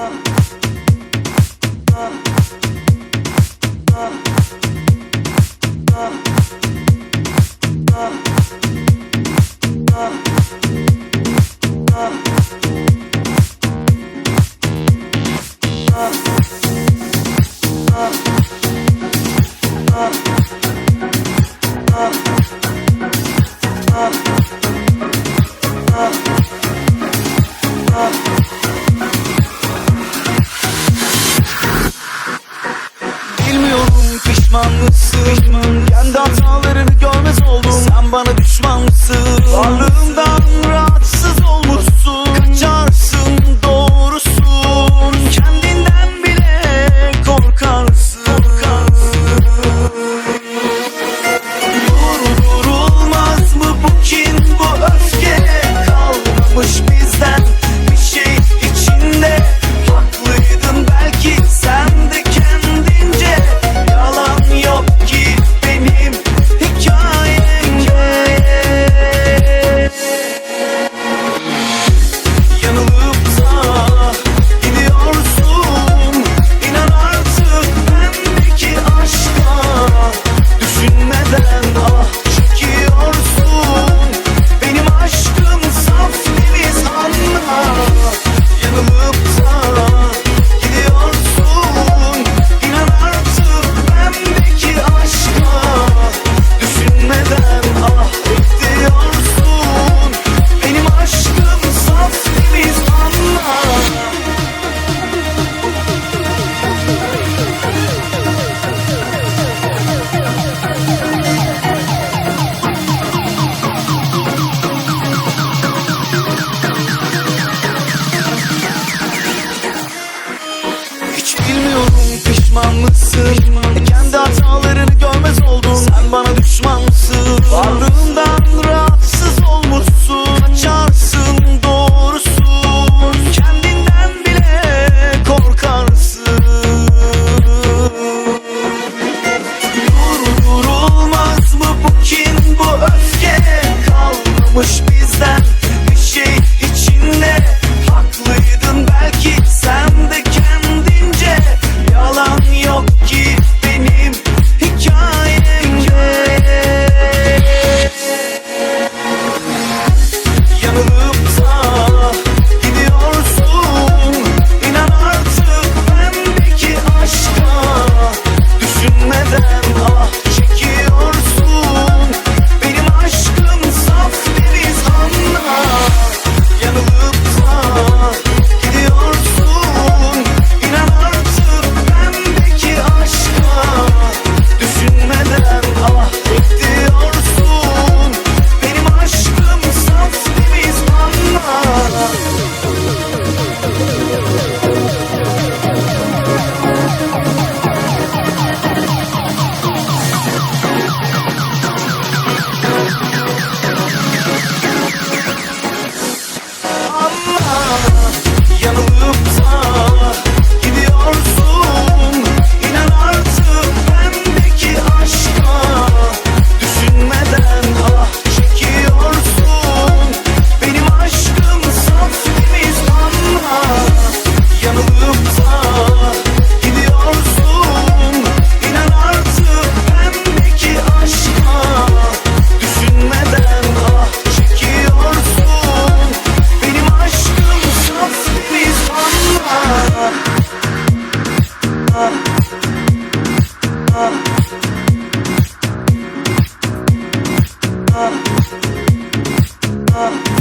Oh. pişman mısın? Pişman. Kendi hatalarını görmez oldum Sen bana düşman mısın? Varlığımdan rahatsız oldum pişman mısın? E kendi hatalarını görmez oldun Sen bana düşman mısın? Varlığından Oh.